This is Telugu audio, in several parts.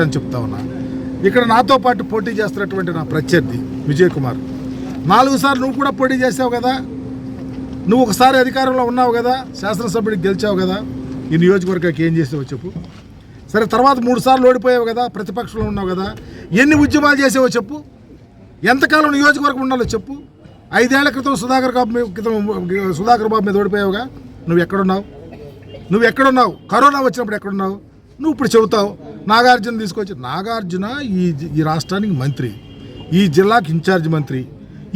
అని చెప్తా ఉన్నా. ఇక్కడ నాతో పాటు పోటీ చేస్తున్నటువంటి నా ప్రత్యర్థి విజయ్ కుమార్. నాలుగు సార్లు నువ్వు కూడా పోటీ చేసావు కదా. నువ్వు ఒకసారి అధికారంలో ఉన్నావు కదా. శాసనసభ్యుడికి గెలిచావు కదా. ఈ నియోజకవర్గానికి ఏం చేసావు చెప్పు. సరే తర్వాత మూడు సార్లు ఓడిపోయావు కదా. ప్రతిపక్షంలో ఉన్నావు కదా. ఎన్ని ఉద్యమాలు చేసావో చెప్పు. ఎంతకాలం నియోజకవర్గం ఉండాలో చెప్పు. ఐదేళ్ళ క్రితం సుధాకర్ బాబు క్రితం సుధాకర్ బాబు మీద ఓడిపోయావుగా. నువ్వు ఎక్కడున్నావు? నువ్వు ఎక్కడున్నావు? కరోనా వచ్చినప్పుడు ఎక్కడున్నావు? నువ్వు ఇప్పుడు చెబుతావు. నాగార్జున తీసుకొచ్చి నాగార్జున ఈ ఈ రాష్ట్రానికి మంత్రి ఈ జిల్లాకి ఇన్ఛార్జ్ మంత్రి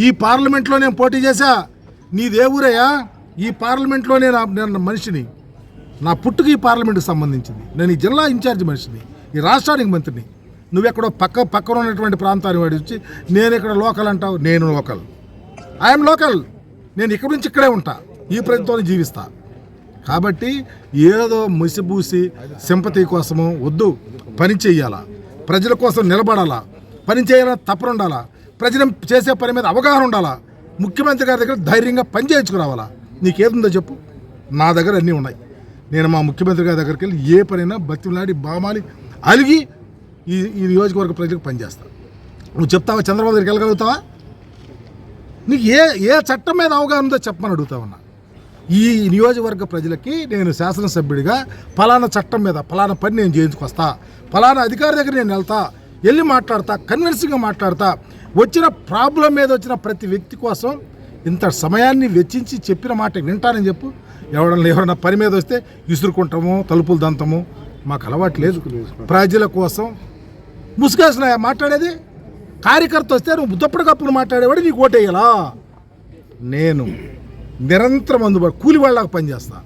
ఈ పార్లమెంట్లో నేను పోటీ చేశా. నీదే ఊరయ్యా? ఈ పార్లమెంట్లో నేను నేను మనిషిని. నా పుట్టుకు ఈ పార్లమెంట్కి సంబంధించింది. నేను ఈ జిల్లా ఇన్ఛార్జ్ మనిషిని ఈ రాష్ట్రానికి మంత్రిని. నువ్వెక్కడో పక్క పక్కన ఉన్నటువంటి ప్రాంతాన్ని వాడి వచ్చి నేను ఇక్కడ లోకల్ అంటావు నేను లోకల్. I'm local. నేను ఇక్కడి నుంచి ఇక్కడే ఉంటా. ఈ ప్రజలతోనే జీవిస్తా. కాబట్టి ఏదో ముసిబూసి సింపతి కోసము వద్దు. పని చెయ్యాలా. ప్రజల కోసం నిలబడాలా. పని చేయాలని తప్పన ఉండాలా ప్రజలు చేసే పని మీద అవగాహన ఉండాలా. ముఖ్యమంత్రి గారి దగ్గర ధైర్యంగా పని చేయించుకురావాలా. నీకేదుందో చెప్పు. నా దగ్గర అన్నీ ఉన్నాయి. నేను మా ముఖ్యమంత్రి గారి దగ్గరికి వెళ్ళి ఏ పనైనా బతిమలాడి బామాలి అలిగి ఈ ఈ నియోజకవర్గ ప్రజలకు పనిచేస్తా నువ్వు చెప్తావా చంద్రబాబు దగ్గరికి వెళ్ళగలుగుతావా? నీకు ఏ ఏ చట్టం మీద అవగాహన ఉందో చెప్పమని అడుగుతావన్నా ఈ నియోజకవర్గ ప్రజలకి నేను శాసనసభ్యుడిగా ఫలానా చట్టం మీద ఫలానా పని నేను చేయించుకొస్తా ఫలానా అధికారి దగ్గర నేను వెళ్తా వెళ్ళి మాట్లాడతా కన్విన్సింగ్గా మాట్లాడతా. వచ్చిన ప్రాబ్లం మీద వచ్చిన ప్రతి వ్యక్తి కోసం ఇంత సమయాన్ని వెచ్చించి చెప్పిన మాట వింటానని చెప్పు. ఎవడన్నా ఎవరన్నా పని మీద వస్తే విసురుకుంటాము తలుపులు దంతము. మాకు అలవాటు లేదు. ప్రజల కోసం ముసుగేసిన మాట్లాడేది? కార్యకర్త వస్తే నువ్వు దుప్పటికప్పుడు మాట్లాడేవాడు నీకు ఓటేయాలా? నేను నిరంతరం అందుబాటు కూలి వాళ్ళకి పనిచేస్తా.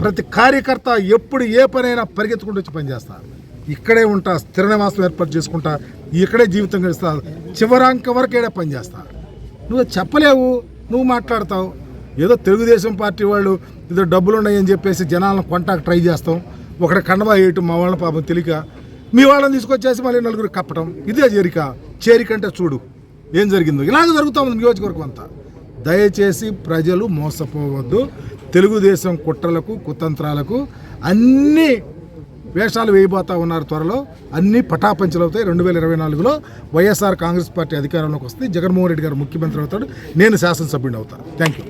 ప్రతి కార్యకర్త ఎప్పుడు ఏ పనైనా పరిగెత్తుకుంటూ వచ్చి పనిచేస్తా. ఇక్కడే ఉంటా స్థిర నివాసం ఏర్పాటు చేసుకుంటా ఇక్కడే జీవితం గడిస్తా చివరాంక వరకు ఏడా పనిచేస్తా. నువ్వు చెప్పలేవు నువ్వు మాట్లాడతావు. ఏదో తెలుగుదేశం పార్టీ వాళ్ళు ఏదో డబ్బులు ఉన్నాయని చెప్పేసి జనాలను కొంటాకు ట్రై చేస్తాం. ఒకటి కండవా వేయటం మా వాళ్ళని పాపం తెలియక. మీ వాళ్ళని తీసుకొచ్చేసి మళ్ళీ నలుగురు కప్పటం. ఇదే చేరిక. చేరికంటే చూడు ఏం జరిగిందో. ఇలాగ జరుగుతూ ఉంది నియోజకవర్గం అంతా. దయచేసి ప్రజలు మోసపోవద్దు. తెలుగుదేశం కుట్రలకు కుతంత్రాలకు అన్ని వేషాలు వేయబోతా ఉన్నారు త్వరలో. అన్ని పటాపంచలవుతాయి రెండు వేల ఇరవై నాలుగులో వైఎస్ఆర్ కాంగ్రెస్ పార్టీ అధికారంలోకి వస్తే జగన్మోహన్ రెడ్డి గారు ముఖ్యమంత్రి అవుతాడు. నేను శాసనసభ్యుడిని అవుతాను. Thank you